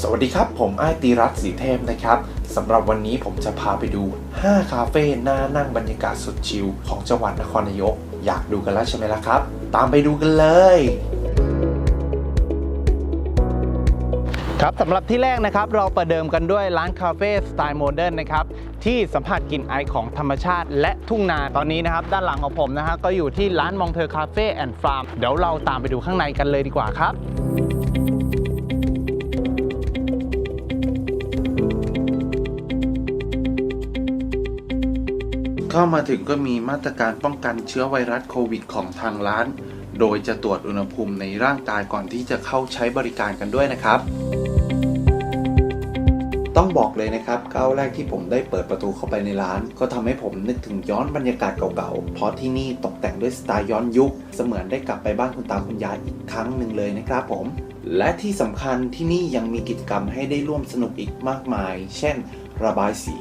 สวัสดีครับ ผมไอตีรัตสีเทพนะครับสำหรับวันนี้ผมจะพาไปดู 5 คาเฟ่น่านั่งบรรยากาศสุดชิลของจังหวัดนครนายก อยากดูกันแล้วใช่ไหมล่ะครับ ตามไปดูกันเลยครับสำหรับที่แรกนะครับเราประเดิมกันด้วยร้านคาเฟ่สไตล์โมเดิร์นนะครับที่สัมผัสกลิ่นไอของธรรมชาติและทุ่งนาตอนนี้นะครับด้านหลังของผมนะฮะก็อยู่ที่ร้านมองเธอคาเฟ่แอนด์ฟาร์มเดี๋ยวเราตามไปดูข้างในกันเลยดีกว่าครับ เข้ามาถึงก็มีมาตรการป้องกันเชื้อไวรัสโควิดของทางร้าน โดยจะตรวจอุณหภูมิในร่างกายก่อนที่จะเข้าใช้บริการกันด้วยนะครับ ต้องบอกเลยนะครับก้าวแรกที่ผมได้เปิดประตูเข้าไปในร้าน ก็ทำให้ผมนึกถึงย้อนบรรยากาศเก่าๆ เพราะที่นี่ตกแต่งด้วยสไตล์ย้อนยุค เสมือนได้กลับไปบ้านคุณตาคุณยายอีกครั้งหนึ่งเลยนะครับผมและที่สำคัญที่นี่ยังมีกิจกรรมให้ได้ร่วมสนุกอีกมากมาย เช่น ระบายสี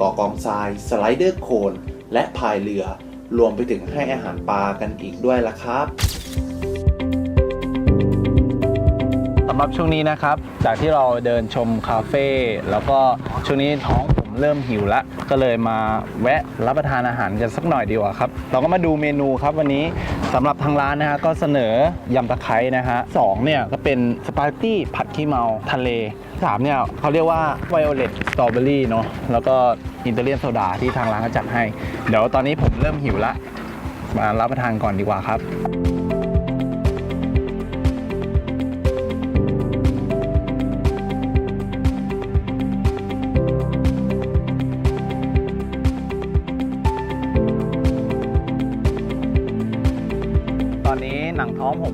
ก่อกองทราย สไลเดอร์โคลน และพายเรือ รวมไปถึงให้อาหารปลากันอีกด้วยล่ะครับสำหรับช่วงนี้นะครับ จากที่เราเดินชมคาเฟ่แล้วก็ช่วงนี้ท้อง เริ่มหิวแล้วก็เลยมาแวะรับประทานอาหารกันสักหน่อยดีกว่าครับ เราก็มาดูเมนูครับวันนี้สำหรับทางร้านนะฮะก็เสนอยำตะไคร้นะฮะสองเนี่ยก็เป็นสปาเกตตี้ผัดขี้เมาทะเลสามเนี่ยเขาเรียกว่าไวโอเลตสตรอเบอรี่เนาะแล้วก็อินเตอร์เลียนโซดาที่ทางร้านก็จัดให้ เดี๋ยวตอนนี้ผมเริ่มหิวละ มารับประทานก่อนดีกว่าครับ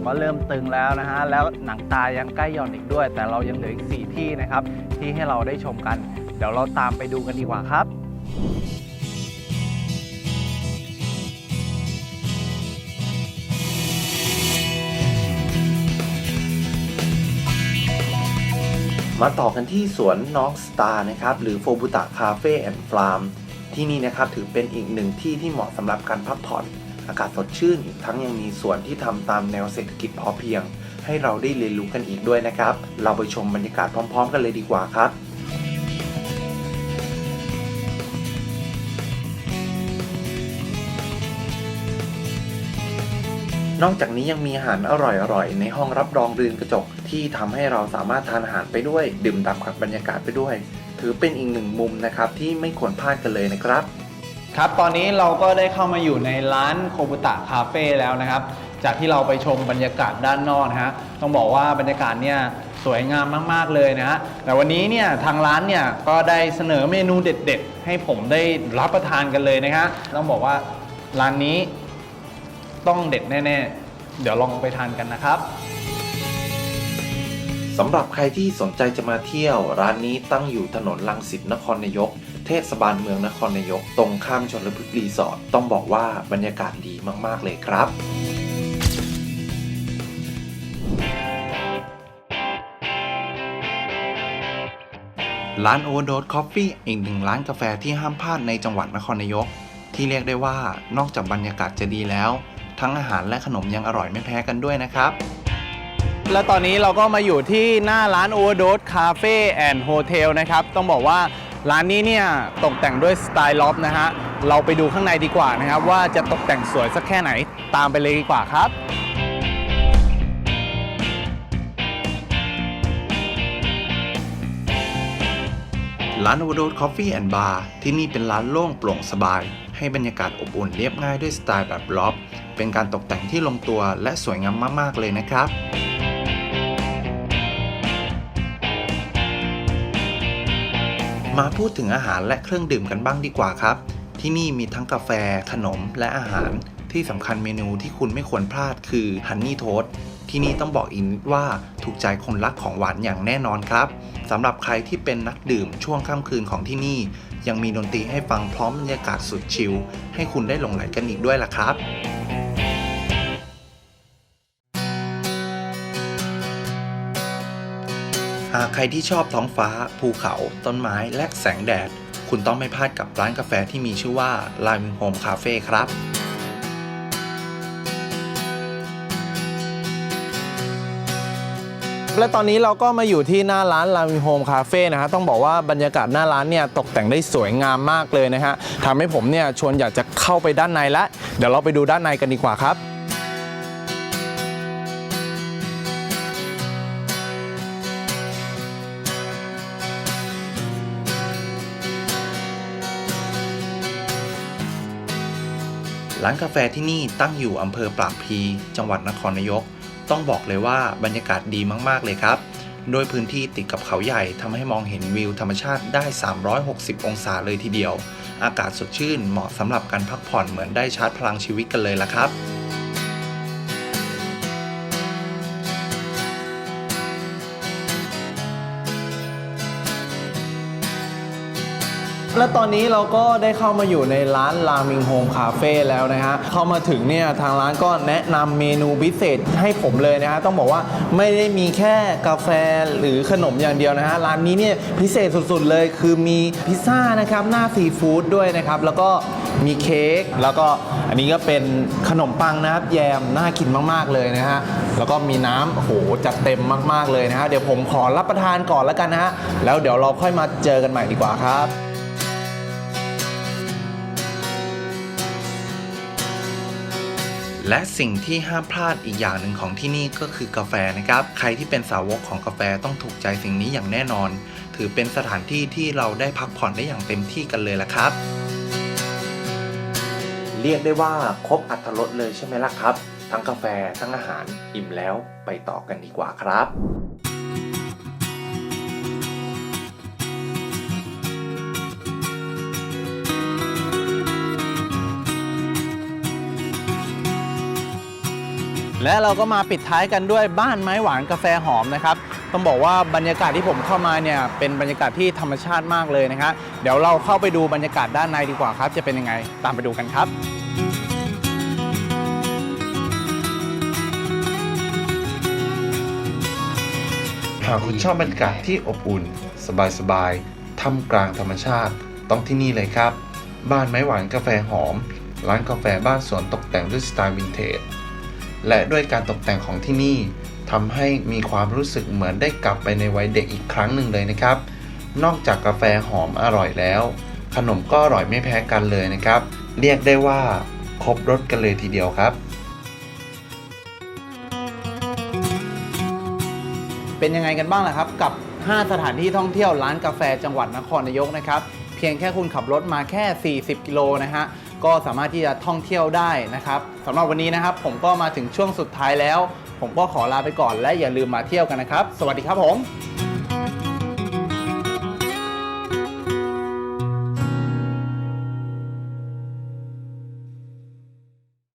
ก็เริ่มตึงแล้วนะฮะ แล้วหนังตายังใกล้หย่อนอีกด้วย แต่เรายังเหลืออีก 4 ที่นะครับ ที่ให้เราได้ชมกัน เดี๋ยวเราตามไปดูกันดีกว่าครับมาต่อกันที่สวนน้องสตาร์นะครับ หรือโฟบุตะคาเฟ่แอนด์ฟาร์มที่นี่นะครับถือเป็นอีกหนึ่งที่ที่เหมาะสำหรับการพักผ่อน อากาศสดชื่น อีกทั้งยังมีสวนที่ทำตามแนวเศรษฐกิจพอเพียง ให้เราได้เรียนรู้กันอีกด้วยนะครับ เราไปชมบรรยากาศพร้อม ๆ กันเลยดีกว่าครับนอกจากนี้ยังมีอาหารอร่อยๆ ในห้องรับรองเรือนกระจก ที่ทำให้เราสามารถทานอาหารไปด้วย ดื่มด่ำกับบรรยากาศไปด้วย ถือเป็นอีกหนึ่งมุมนะครับที่ไม่ควรพลาดกันเลยนะครับ ครับ ตอนนี้เราก็ได้เข้ามาอยู่ในร้านโคบุตะคาเฟ่แล้วนะครับ จากที่เราไปชมบรรยากาศด้านนอกนะฮะ ต้องบอกว่าบรรยากาศเนี่ยสวยงามมาก ๆ เลยนะฮะ แต่วันนี้เนี่ยทางร้านเนี่ยก็ได้เสนอเมนูเด็ด ๆ ให้ผมได้รับประทานกันเลยนะฮะ ต้องบอกว่าร้านนี้ต้องเด็ดแน่ ๆ เดี๋ยวลองไปทานกันนะครับ สำหรับใครที่สนใจจะมาเที่ยว ร้านนี้ตั้งอยู่ถนนลังสิตนครนายก เทศบาลเมืองนครนายก ตรงข้ามชนลพฤกษ์รีสอร์ทต้องบอกว่าบรรยากาศดีมาก ๆ เลยครับร้านโอโดดคอฟฟี่อีกหนึ่งร้านกาแฟที่ห้ามพลาดในจังหวัดนครนายก ที่เรียกได้ว่านอกจากบรรยากาศจะดีแล้ว ทั้งอาหารและขนมยังอร่อยไม่แพ้กันด้วยนะครับ แล้วตอนนี้เราก็มาอยู่ที่หน้าร้าน Overdose Cafe and Hotel นะครับ ต้องบอกว่าร้านนี้เนี่ยตกแต่งด้วยสไตล์ล็อบนะฮะ เราไปดูข้างในดีกว่านะครับ ว่าจะตกแต่งสวยสักแค่ไหนตามไปเลยดีกว่าครับร้าน Overdose Coffee and Bar ที่นี่เป็นร้านโล่งโปร่งสบาย ให้บรรยากาศอบอุ่นเรียบง่ายด้วยสไตล์แบบล็อบ เป็นการตกแต่งที่ลงตัวและสวยงามมาก ๆ เลยนะครับ มาพูดถึงอาหารและเครื่องดื่มกันบ้างดีกว่าครับ ที่นี่มีทั้งกาแฟ ขนมและอาหาร ที่สำคัญเมนูที่คุณไม่ควรพลาดคือฮันนี่โทสที่นี่ต้องบอกอีนิดว่าถูกใจคนรักของหวานอย่างแน่นอนครับสำหรับใครที่เป็นนักดื่มช่วงค่ำคืนของที่นี่ ยังมีดนตรีให้ฟังพร้อมบรรยากาศสุดชิลให้คุณได้หลงไหลกันอีกด้วยล่ะครับากใครที่ชอบท้องฟ้า ภูเขา ต้นไม้ และแสงแดด คุณต้องไม่พลาดกับร้านกาแฟที่มีชื่อว่า Lime Home Cafe ครับและตอนนี้เราก็มาอยู่ที่หน้าร้านลามิโฮมคาเฟ่นะฮะต้องบอกว่าบรรยากาศหน้าร้านเนี่ยตกแต่งได้สวยงามมากเลยนะฮะทำให้ผมเนี่ยชวนอยากจะเข้าไปด้านในละ เดี๋ยวเราไปดูด้านในกันดีกว่าครับ ร้านกาแฟที่นี่ตั้งอยู่อำเภอปากพลีจังหวัดนครนายก ต้องบอกเลยว่าบรรยากาศดีมากๆเลยครับ โดยพื้นที่ติดกับเขาใหญ่ทำให้มองเห็นวิวธรรมชาติได้ 360 องศาเลยทีเดียว อากาศสดชื่นเหมาะสำหรับการพักผ่อนเหมือนได้ชาร์จพลังชีวิตกันเลยละครับ และตอนนี้เราก็ได้เข้ามาอยู่ในร้านรามิงโฮมคาเฟ่แล้วนะฮะเข้ามาถึงเนี่ยทางร้านก็แนะนำเมนูพิเศษให้ผมเลยนะฮะต้องบอกว่าไม่ได้มีแค่กาแฟหรือขนมอย่างเดียวนะฮะร้านนี้เนี่ยพิเศษสุดๆเลย คือมีพิซซ่านะครับหน้าซีฟู้ดด้วยนะครับแล้วก็มีเค้กแล้วก็อันนี้ก็เป็นขนมปังนะครับ แยมน่ากินมากๆเลยนะฮะแล้วก็มีน้ำโอ้โหจัดเต็มมากๆเลยนะฮะเดี๋ยวผมขอรับประทานก่อนแล้วกันนะฮะแล้วเดี๋ยวเราค่อยมาเจอกันใหม่ดีกว่าครับ และสิ่งที่ห้ามพลาดอีกอย่างหนึ่งของที่นี่ก็คือกาแฟนะครับ ใครที่เป็นสาวกของกาแฟต้องถูกใจสิ่งนี้อย่างแน่นอน ถือเป็นสถานที่ที่เราได้พักผ่อนได้อย่างเต็มที่กันเลยละครับ เรียกได้ว่าครบอัตรสเลยใช่ไหมล่ะครับ ทั้งกาแฟทั้งอาหารอิ่มแล้วไปต่อกันดีกว่าครับ และเราก็มาปิดท้ายกันด้วยบ้านไม้หวานกาแฟหอมนะครับ ต้องบอกว่าบรรยากาศที่ผมเข้ามาเนี่ยเป็นบรรยากาศที่ธรรมชาติมากเลยนะครับเดี๋ยวเราเข้าไปดูบรรยากาศด้านในดีกว่าครับ จะเป็นยังไงตามไปดูกันครับหากคุณชอบบรรยากาศที่อบอุ่น สบายๆท่ามกลางธรรมชาติต้องที่นี่เลยครับ บ้านไม้หวานกาแฟหอม ร้านกาแฟบ้านสวนตกแต่งด้วยสไตล์วินเทจ และด้วยการตกแต่งของที่นี่ทำให้มีความรู้สึกเหมือนได้กลับไปในวัยเด็กอีกครั้งหนึ่งเลยนะครับ นอกจากกาแฟหอมอร่อยแล้ว ขนมก็อร่อยไม่แพ้กันเลยนะครับ เรียกได้ว่าครบรสกันเลยทีเดียวครับเป็นยังไงกันบ้างล่ะครับ กับ 5 สถานที่ท่องเที่ยวร้านกาแฟจังหวัดนครนายกนะครับ เพียงแค่คุณขับรถมาแค่ 40 กิโลนะฮะ ก็สามารถที่จะท่องเที่ยวได้นะครับสำหรับวันนี้นะครับ ผมก็มาถึงช่วงสุดท้ายแล้ว ผมก็ขอลาไปก่อนและอย่าลืมมาเที่ยวกันนะครับ สวัสดีครับผม